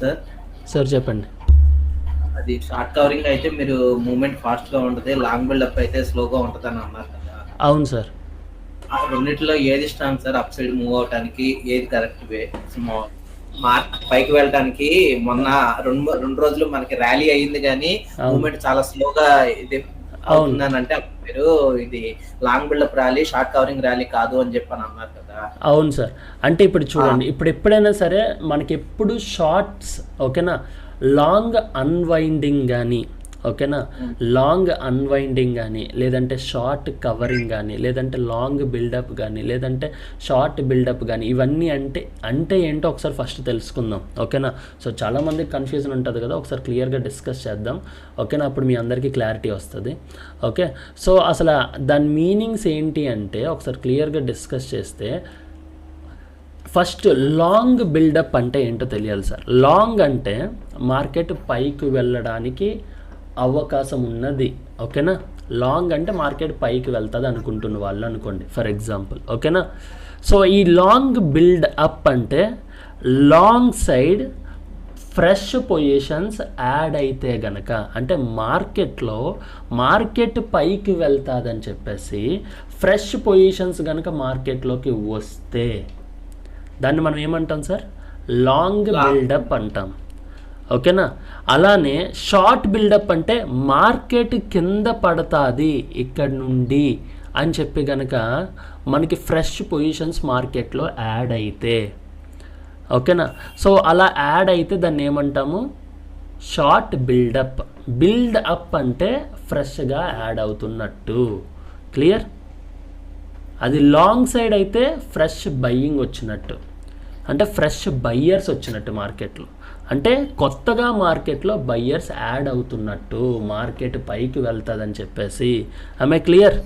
Sir? Sir చెప్పండి. అది short covering అయితే మీరు మూమెంట్ ఫాస్ట్గా ఉంటుంది లాంగ్ బిల్డప్ అయితే స్లోగా ఉంటుంది అని అన్నారు కదా. అవును సార్. రెండిట్లో ఏది strong sir? Up side move అవడానికి ఏది కరెక్ట్ వే? మార్క్ పైకి వెళ్ళడానికి మొన్న రెండు రెండు రోజులు మనకి ర్యాలీ అయ్యింది కానీ. మూమెంట్ చాలా స్లోగా ఇది అవుతుందని అంటే మీరు ఇది long buildup rally short covering rally కాదు అని చెప్పని అన్నారు కదా. అవును సార్. అంటే ఇప్పుడు చూడండి ఇప్పుడు ఎప్పుడైనా సరే మనకి ఎప్పుడు షార్ట్స్ ఓకేనా? లాంగ్ అన్వైండింగ్ కానీ ఓకేనా? లాంగ్ అన్వైండింగ్ కానీ లేదంటే షార్ట్ కవరింగ్ కానీ లేదంటే లాంగ్ బిల్డప్ కానీ లేదంటే షార్ట్ బిల్డప్ కానీ ఇవన్నీ అంటే అంటే ఏంటో ఒకసారి ఫస్ట్ తెలుసుకుందాం. ఓకేనా? సో చాలామంది కన్ఫ్యూజన్ ఉంటుంది కదా ఒకసారి క్లియర్గా డిస్కస్ చేద్దాం. ఓకేనా? అప్పుడు మీ అందరికీ క్లారిటీ వస్తుంది. ఓకే? సో అసలు దాని మీనింగ్స్ ఏంటి అంటే ఒకసారి క్లియర్గా డిస్కస్ చేస్తే ఫస్ట్ లాంగ్ బిల్డప్ అంటే ఏంటో తెలియాలి సార్. లాంగ్ అంటే మార్కెట్ పైకి వెళ్ళడానికి అవకాశం ఉన్నది ఓకేనా? లాంగ్ అంటే మార్కెట్ పైకి వెళ్తుంది అనుకుంటున్న వాళ్ళు అనుకోండి ఫర్ ఎగ్జాంపుల్. ఓకేనా? సో ఈ లాంగ్ బిల్డ్ అప్ అంటే long side fresh positions add అయితే గనక అంటే మార్కెట్లో మార్కెట్ పైకి వెళ్తాదని చెప్పేసి ఫ్రెష్ పొజిషన్స్ గనక మార్కెట్లోకి వస్తే దాన్ని మనం ఏమంటాం సార్? లాంగ్ బిల్డప్ అంటాం. ఓకేనా? అలానే షార్ట్ బిల్డప్ అంటే మార్కెట్ కింద పడతాది ఇక్కడ నుండి అని చెప్పి గనక మనకి ఫ్రెష్ పొజిషన్స్ మార్కెట్లో యాడ్ అయితే. ఓకేనా? సో అలా యాడ్ అయితే దాన్ని ఏమంటాము? Short buildup. బిల్డ్ అప్ అంటే ఫ్రెష్గా యాడ్ అవుతున్నట్టు. క్లియర్? అది లాంగ్ సైడ్ అయితే ఫ్రెష్ బయ్యింగ్ వచ్చినట్టు. అంటే ఫ్రెష్ బయ్యర్స్ వచ్చినట్టు మార్కెట్లో. అంటే కొత్తగా మార్కెట్లో బయ్యర్స్ యాడ్ అవుతున్నట్టు మార్కెట్ పైకి వెళ్తుందని చెప్పేసి ఆమె క్లియర్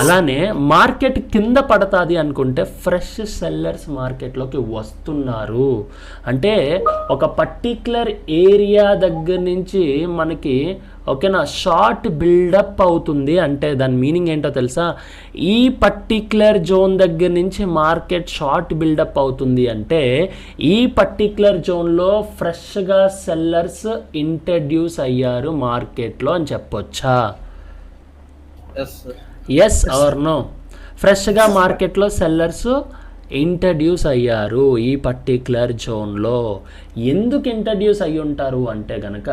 అలానే మార్కెట్ కింద పడతాది అనుకుంటే ఫ్రెష్ సెల్లర్స్ మార్కెట్లోకి వస్తున్నారు. అంటే ఒక పర్టిక్యులర్ ఏరియా దగ్గర నుంచి మనకి ఓకేనా షార్ట్ బిల్డప్ అవుతుంది. అంటే దాని మీనింగ్ ఏంటో తెలుసా? ఈ పర్టిక్యులర్ జోన్ దగ్గర నుంచి మార్కెట్ షార్ట్ బిల్డప్ అవుతుంది అంటే ఈ పర్టిక్యులర్ జోన్లో ఫ్రెష్గా సెల్లర్స్ ఇంట్రడ్యూస్ అయ్యారు మార్కెట్లో అని చెప్పొచ్చా? ఎస్ ఆర్ నో ఫ్రెష్గా మార్కెట్లో సెల్లర్స్ ఇంట్రడ్యూస్ అయ్యారు ఈ పర్టిక్యులర్ జోన్లో ఎందుకు ఇంట్రడ్యూస్ అయ్యి ఉంటారు అంటే గనక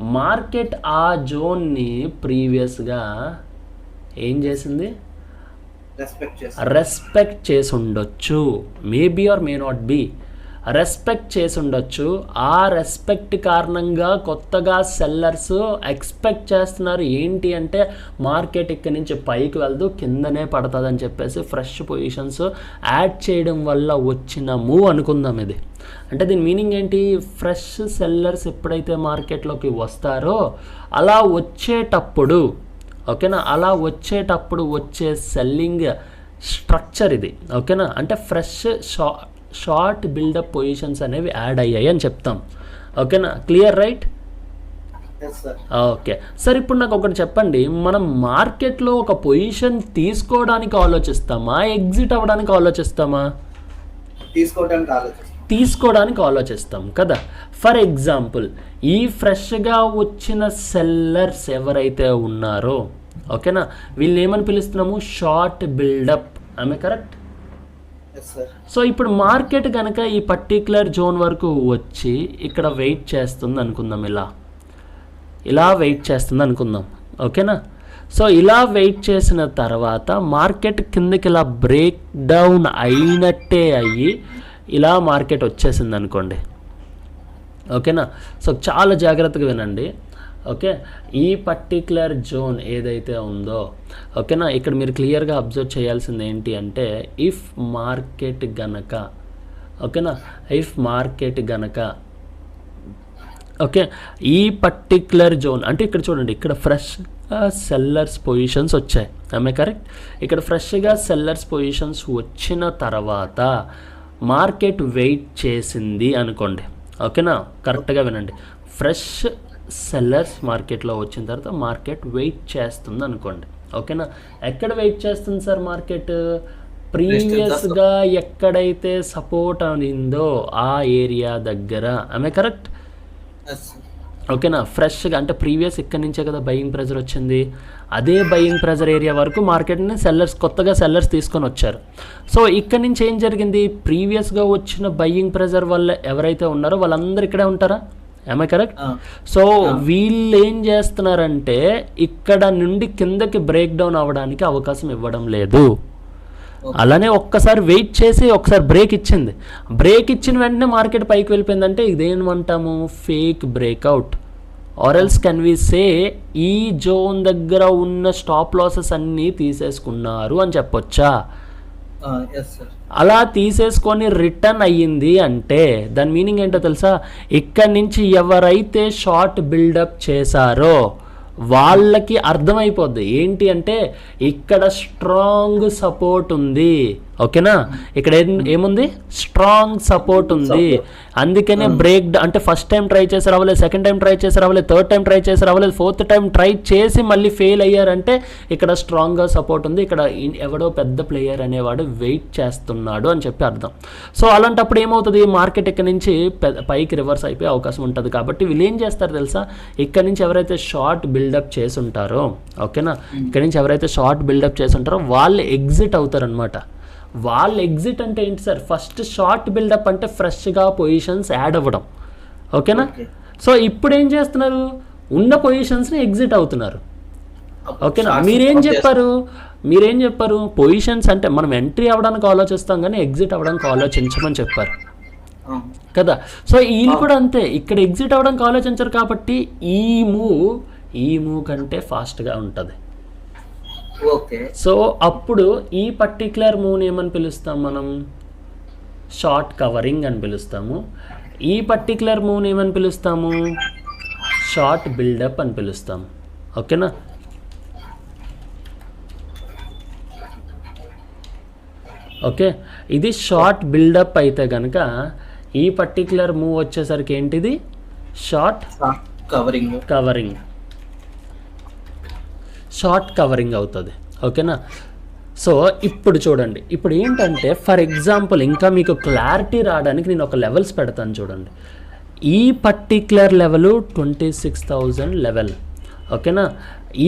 మార్కెట్ ఆ జోన్ని ప్రీవియస్గా ఏం చేసింది? రెస్పెక్ట్ చేసి రెస్పెక్ట్ చేసి ఉండొచ్చు. Maybe or may not be respect చేసి ఉండొచ్చు ఆ రెస్పెక్ట్ కారణంగా కొత్తగా సెల్లర్స్ ఎక్స్పెక్ట్ చేస్తున్నారు ఏంటి అంటే మార్కెట్ ఇక్కడి నుంచి పైకి వెళ్తూ కిందనే పడుతుందని చెప్పేసి ఫ్రెష్ పొజిషన్స్ యాడ్ చేయడం వల్ల వచ్చిన మూవ్ అనుకుందాం ఇది. అంటే దీని మీనింగ్ ఏంటి? ఫ్రెష్ సెల్లర్స్ ఎప్పుడైతే మార్కెట్లోకి వస్తారో అలా వచ్చేటప్పుడు ఓకేనా? అలా వచ్చేటప్పుడు వచ్చే సెల్లింగ్ స్ట్రక్చర్ ఇది ఓకేనా? అంటే ఫ్రెష్ షా షార్ట్ బిల్డప్ పొజిషన్స్ అనేవి యాడ్ అయ్యాయి అని చెప్తాం. ఓకేనా? Clear right? ఓకే. సార్ ఇప్పుడు నాకు ఒకటి చెప్పండి. మనం మార్కెట్లో ఒక పొజిషన్ తీసుకోవడానికి ఆలోచిస్తామా? ఎగ్జిట్ అవ్వడానికి ఆలోచిస్తామా? తీసుకోవడానికి ఆలోచిస్తాం. తీసుకోవడానికి ఆలోచిస్తాం కదా. ఫర్ ఎగ్జాంపుల్ ఈ ఫ్రెష్గా వచ్చిన సెల్లర్స్ ఎవరైతే ఉన్నారో ఓకేనా? వీళ్ళు ఏమని పిలుస్తున్నాము? Short buildup. ఆమె కరెక్ట్ సో ఇప్పుడు మార్కెట్ కనుక ఈ పర్టిక్యులర్ జోన్ వరకు వచ్చి ఇక్కడ వెయిట్ చేస్తుంది అనుకుందాం ఇలా. ఇలా వెయిట్ చేస్తుంది అనుకుందాం. ఓకేనా? సో ఇలా వెయిట్ చేసిన తర్వాత మార్కెట్ కిందకి ఇలా బ్రేక్ డౌన్ అయినట్టే అయ్యి ఇలా మార్కెట్ వచ్చేసింది అనుకోండి ఓకేనా? సో చాలా జాగ్రత్తగా వినండి. ఓకే? ఈ పర్టిక్యులర్ జోన్ ఏదైతే ఉందో ఓకేనా? ఇక్కడ మీరు క్లియర్గా అబ్జర్వ్ చేయాల్సింది ఏంటి అంటే ఇఫ్ మార్కెట్ గనక ఓకేనా? ఇఫ్ మార్కెట్ గనక ఓకే? ఈ పర్టిక్యులర్ జోన్ అంటే ఇక్కడ చూడండి ఇక్కడ ఫ్రెష్ సెల్లర్స్ పొజిషన్స్ వచ్చాయి. ఆమె కరెక్ట్ ఇక్కడ ఫ్రెష్గా సెల్లర్స్ పొజిషన్స్ వచ్చిన తర్వాత మార్కెట్ వెయిట్ చేసింది అనుకోండి. ఓకేనా? కరెక్ట్గా వినండి. ఫ్రెష్ సెల్లర్స్ మార్కెట్లో వచ్చిన తర్వాత మార్కెట్ వెయిట్ చేస్తుంది అనుకోండి. ఓకేనా? ఎక్కడ వెయిట్ చేస్తుంది సార్ మార్కెట్ ప్రీవియస్గా ఎక్కడైతే సపోర్ట్ అనిందో ఆ ఏరియా దగ్గర. ఆమె కరెక్ట్ ఓకేనా? ఫ్రెష్గా అంటే ప్రీవియస్ ఇక్కడ నుంచే కదా బయింగ్ ప్రెజర్ వచ్చింది. అదే బయింగ్ ప్రెజర్ ఏరియా వరకు మార్కెట్ని సెల్లర్స్ కొత్తగా సెల్లర్స్ తీసుకొని వచ్చారు. సో ఇక్కడ నుంచి ఏం జరిగింది? ప్రీవియస్గా వచ్చిన బయింగ్ ప్రెజర్ వల్ల ఎవరైతే ఉన్నారో వాళ్ళందరూ ఇక్కడే ఉంటారా? ఏమై కరెక్ట్ సో వీళ్ళు ఏం చేస్తున్నారంటే ఇక్కడ నుండి కిందకి బ్రేక్ డౌన్ అవ్వడానికి అవకాశం ఇవ్వడం లేదు. అలానే ఒక్కసారి వెయిట్ చేసి ఒకసారి బ్రేక్ ఇచ్చింది. బ్రేక్ ఇచ్చిన వెంటనే మార్కెట్ పైకి వెళ్ళిపోయిందంటే ఇదేమంటాము? Fake breakout or else can we say ఈ జోన్ దగ్గర ఉన్న స్టాప్ లాసెస్ అన్నీ తీసేసుకున్నారు అని చెప్పొచ్చా? ఎస్ సార్ అలా తీసేసుకొని రిటర్న్ అయ్యింది అంటే దాని మీనింగ్ ఏంటో తెలుసా? ఇక్కడి నుంచి ఎవరైతే షార్ట్ బిల్డప్ చేశారో వాళ్ళకి అర్థమైపోద్ది. ఏంటి అంటే ఇక్కడ స్ట్రాంగ్ సపోర్ట్ ఉంది. ఓకేనా? ఇక్కడ ఏం ఏముంది? స్ట్రాంగ్ సపోర్ట్ ఉంది. అందుకనే బ్రేక్ అంటే ఫస్ట్ టైం ట్రై చేసి రావలేదు సెకండ్ టైం ట్రై చేసి రావలేదు థర్డ్ టైం ట్రై చేసి రావలేదు ఫోర్త్ టైం ట్రై చేసి మళ్ళీ ఫెయిల్ అయ్యారంటే ఇక్కడ స్ట్రాంగ్గా సపోర్ట్ ఉంది. ఇక్కడ ఎవడో పెద్ద ప్లేయర్ అనేవాడు వెయిట్ చేస్తున్నాడు అని చెప్పి అర్థం. సో అలాంటప్పుడు ఏమవుతుంది? మార్కెట్ ఇక్కడ నుంచి పైకి రివర్స్ అయిపోయే అవకాశం ఉంటుంది కాబట్టి వీళ్ళు ఏం చేస్తారు తెలుసా? ఇక్కడ నుంచి ఎవరైతే షార్ట్ బిల్డప్ చేసి ఉంటారో ఓకేనా? ఇక్కడ నుంచి ఎవరైతే షార్ట్ బిల్డప్ చేసి ఉంటారో వాళ్ళు ఎగ్జిట్ అవుతారనమాట వాళ్ళు ఎగ్జిట్ అంటే ఏంటి సార్? ఫస్ట్ షార్ట్ బిల్డప్ అంటే ఫ్రెష్గా పొజిషన్స్ యాడ్ అవ్వడం. ఓకేనా. సో ఇప్పుడు ఏం చేస్తున్నారు? ఉన్న పొజిషన్స్ని ఎగ్జిట్ అవుతున్నారు. ఓకేనా? మీరేం చెప్పారు? మీరేం చెప్పారు? పొజిషన్స్ అంటే మనం ఎంట్రీ అవ్వడానికి ఆలోచిస్తాం కానీ ఎగ్జిట్ అవ్వడానికి ఆలోచించమని చెప్పారు. కదా? సో వీళ్ళు కూడా అంతే. ఇక్కడ ఎగ్జిట్ అవ్వడానికి ఆలోచించరు కాబట్టి ఈ మూవ్ ఈ మూవ్ కంటే ఫాస్ట్గా ఉంటుంది. సో అప్పుడు ఈ పర్టిక్యులర్ మూవ్ని ఏమని పిలుస్తాం మనం? షార్ట్ కవరింగ్ అని పిలుస్తాము. ఈ పర్టిక్యులర్ మూవ్ని ఏమని పిలుస్తాము? షార్ట్ బిల్డప్ అని పిలుస్తాము ఓకేనా? ఓకే. ఇది షార్ట్ బిల్డప్ అయితే కనుక ఈ పర్టిక్యులర్ మూవ్ వచ్చేసరికి ఏంటిది? Short covering. Covering. Short covering అవుతుంది. ఓకేనా? సో ఇప్పుడు చూడండి. ఇప్పుడు ఏంటంటే ఫర్ ఎగ్జాంపుల్ ఇంకా మీకు క్లారిటీ రావడానికి నేను ఒక లెవెల్స్ పెడతాను చూడండి. ఈ particular level twenty six thousand level. ఓకేనా?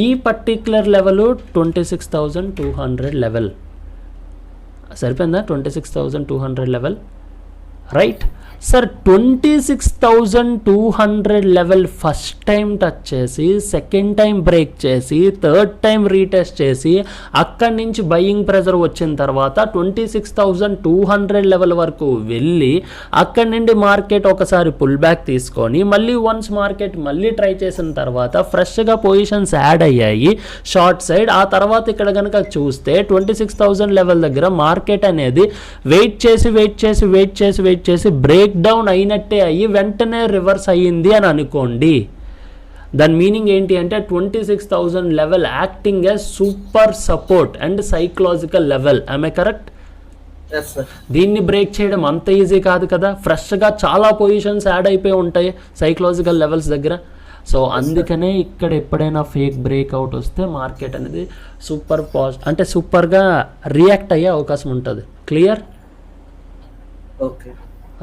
ఈ particular level twenty six thousand two hundred level. సరిపోయిందా? Twenty six thousand two hundred level. Right sir twenty six thousand two hundred level first time touch చేసి second time break చేసి third time retest చేసి అక్కడి నుంచి buying pressure వచ్చిన తర్వాత twenty six thousand two hundred level వరకు వెళ్ళి అక్కడి నుండి మార్కెట్ ఒకసారి పుల్ బ్యాక్ తీసుకొని మళ్ళీ వన్స్ మార్కెట్ మళ్ళీ ట్రై చేసిన తర్వాత ఫ్రెష్గా పొజిషన్స్ యాడ్ అయ్యాయి. షార్ట్ సైడ్ ఆ తర్వాత ఇక్కడ కనుక చూస్తే ట్వంటీ సిక్స్ థౌజండ్ లెవెల్ దగ్గర మార్కెట్ అనేది వెయిట్ చేసి వెయిట్ చేసి వెయిట్ చేసి వెయిట్ చేసి బ్రేక్ డౌన్ అయినట్టే అయ్యి వెంటనే రివర్స్ అయ్యింది అని అనుకోండి. దాని మీనింగ్ ఏంటి అంటే twenty six thousand level acting a super support and psychological level I correct దీన్ని బ్రేక్ చేయడం అంత ఈజీ కాదు కదా. ఫ్రెష్గా చాలా పొజిషన్స్ యాడ్ అయిపోయి ఉంటాయి సైకలాజికల్ లెవెల్స్ దగ్గర. సో అందుకనే ఇక్కడ ఎప్పుడైనా ఫేక్ బ్రేక్అవుట్ వస్తే మార్కెట్ అనేది సూపర్ పాజ్ అంటే సూపర్గా రియాక్ట్ అయ్యే అవకాశం ఉంటుంది. క్లియర్ ఓకే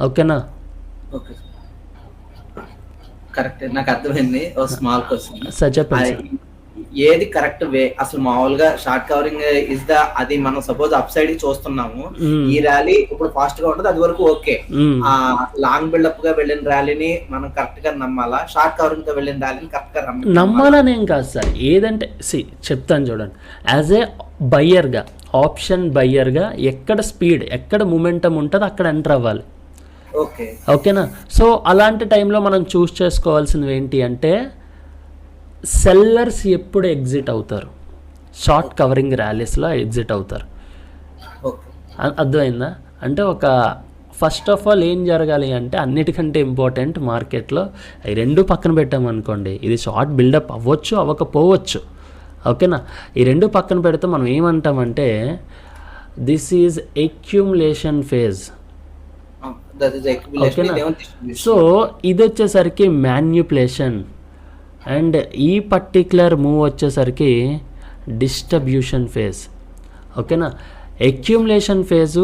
ఓకేనా? ఓకే కరెక్ట్ నాకు అర్థమైంది. ఓ స్మాల్ క్వశ్చన్. సార్ చెప్పండి ఏది కరెక్ట్ వే? అసలు మామూలుగా షార్ట్ కవరింగ్ ఇస్ ద అది మనం సపోజ్ అప్ సైడ్ చూస్తున్నాము. ఈ ర్యాలీ ఇప్పుడు ఫాస్ట్గా ఉంటుంది అది వరకు ఓకే. ఆ లాంగ్ బిల్డప్గా వెళ్ళిన ర్యాలీని మనం కరెక్ట్గా నమ్మాలా? షార్ట్ కవరింగ్తో వెళ్ళిన ర్యాలీని కరెక్ట్గా నమ్మాలా? నమ్మాలనేం కాదు సార్. ఏదంటే సి చెప్తాను చూడండి. యాజ్ ఏ బయ్యర్గా ఆప్షన్ బయ్యర్గా ఎక్కడ స్పీడ్ ఎక్కడ మూమెంటం ఉంటుందో అక్కడ ఎంటర్ అవ్వాలి. ఓకేనా? సో అలాంటి టైంలో మనం చూస్ చేసుకోవాల్సినవి ఏంటి అంటే సెల్లర్స్ ఎప్పుడు ఎగ్జిట్ అవుతారు? షార్ట్ కవరింగ్ ర్యాలీస్లో ఎగ్జిట్ అవుతారు. అర్థమైందా? అంటే ఒక ఫస్ట్ ఆఫ్ ఆల్ ఏం జరగాలి అంటే అన్నిటికంటే ఇంపార్టెంట్ మార్కెట్లో ఈ రెండు పక్కన పెట్టామనుకోండి ఇది షార్ట్ బిల్డప్ అవ్వచ్చు అవ్వకపోవచ్చు. ఓకేనా? ఈ రెండు పక్కన పెడితే మనం ఏమంటామంటే this is accumulation phase so ఇది వచ్చేసరికి మ్యాన్యుపులేషన్ అండ్ ఈ పర్టిక్యులర్ మూవ్ వచ్చేసరికి డిస్ట్రిబ్యూషన్ ఫేజ్ ఓకేనా accumulation phase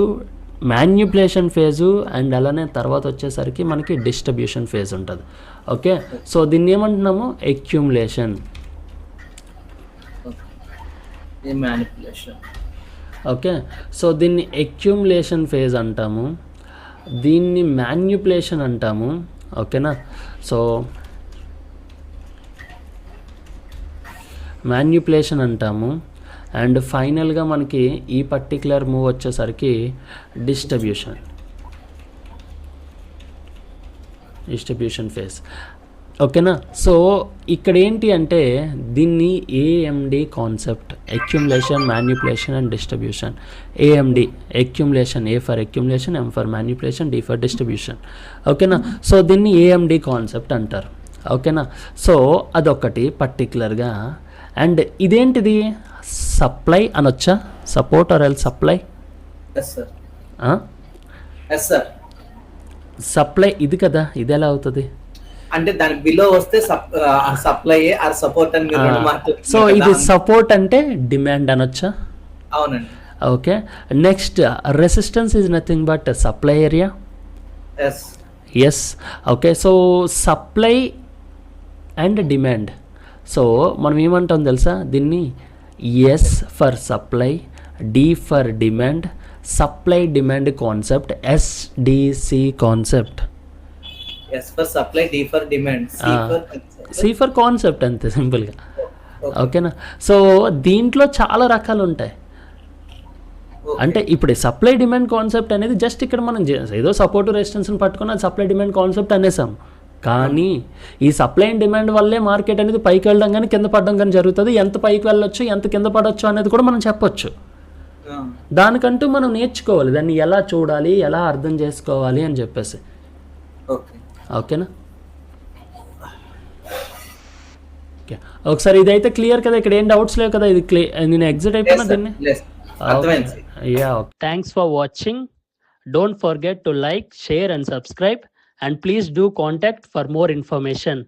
manipulation phase and అలానే తర్వాత వచ్చేసరికి మనకి డిస్ట్రిబ్యూషన్ ఫేజ్ ఉంటుంది. ఓకే సో దీన్ని ఏమంటున్నాము? ఎక్యుములేషన్ ఓకే సో దీన్ని ఎక్యుములేషన్ ఫేజ్ అంటాము. దీన్ని మాన్యుపులేషన్ అంటాము. ఓకేనా? సో మాన్యుపులేషన్ అంటాము. అండ్ ఫైనల్గా మనకి ఈ పర్టికులర్ మూవ్ వచ్చేసరికి డిస్ట్రిబ్యూషన్ డిస్ట్రిబ్యూషన్ ఫేస్ ఓకేనా? సో ఇక్కడ ఏంటి అంటే దీన్ని AMD concept accumulation manipulation and distribution AMD accumulation A for accumulation M for manipulation D for distribution ఓకేనా? సో దీన్ని ఏఎండి కాన్సెప్ట్ అంటారు. ఓకేనా? సో అదొకటి పర్టికులర్గా అండ్ ఇదేంటిది? సప్లై అనొచ్చా? Support or L supply supply ఇది కదా? ఇది ఎలా అవుతుంది? అంటే దాని బిలో వస్తే సప్లై ఆర్ సపోర్ట్ అని మీరు సో ఇది. సపోర్ట్ అంటే డిమాండ్ అనొచ్చా? అవునండి. Okay. Next resistance is nothing but supply area S S okay so supply and demand so మనం ఏమంటాం తెలుసా? దీన్ని S for supply D for demand supply demand concept SDC concept S for supply D for demand C. For concept అంతే సింపుల్గా ఓకేనా so దీంట్లో చాలా రకాలు ఉంటాయి. అంటే ఇప్పుడు సప్లై డిమాండ్ కాన్సెప్ట్ అనేది జస్ట్ ఇక్కడ మనం ఏదో సపోర్ట్ రెసిస్టెన్స్ని పట్టుకుని అది సప్లై డిమాండ్ కాన్సెప్ట్ అనేసాం. కానీ ఈ సప్లై అండ్ డిమాండ్ వల్లే మార్కెట్ అనేది పైకి వెళ్ళడం కానీ కింద పడడం కానీ జరుగుతుంది. ఎంత పైకి వెళ్ళొచ్చు ఎంత కింద పడవచ్చు అనేది కూడా మనం చెప్పొచ్చు. దానికంటూ మనం నేర్చుకోవాలి. దాన్ని ఎలా చూడాలి ఎలా అర్థం చేసుకోవాలి అని చెప్పేసి. ఓకే ఓకేనా? ఓకే. ఒకసారి ఇదైతే క్లియర్ కదా ఇక్కడ ఏం డౌట్స్ లేవు కదా ఇది నేను ఎగ్జిట్ అయిపోయినా దీన్ని? Thanks for watching don't forget to like share and subscribe and please do contact for more information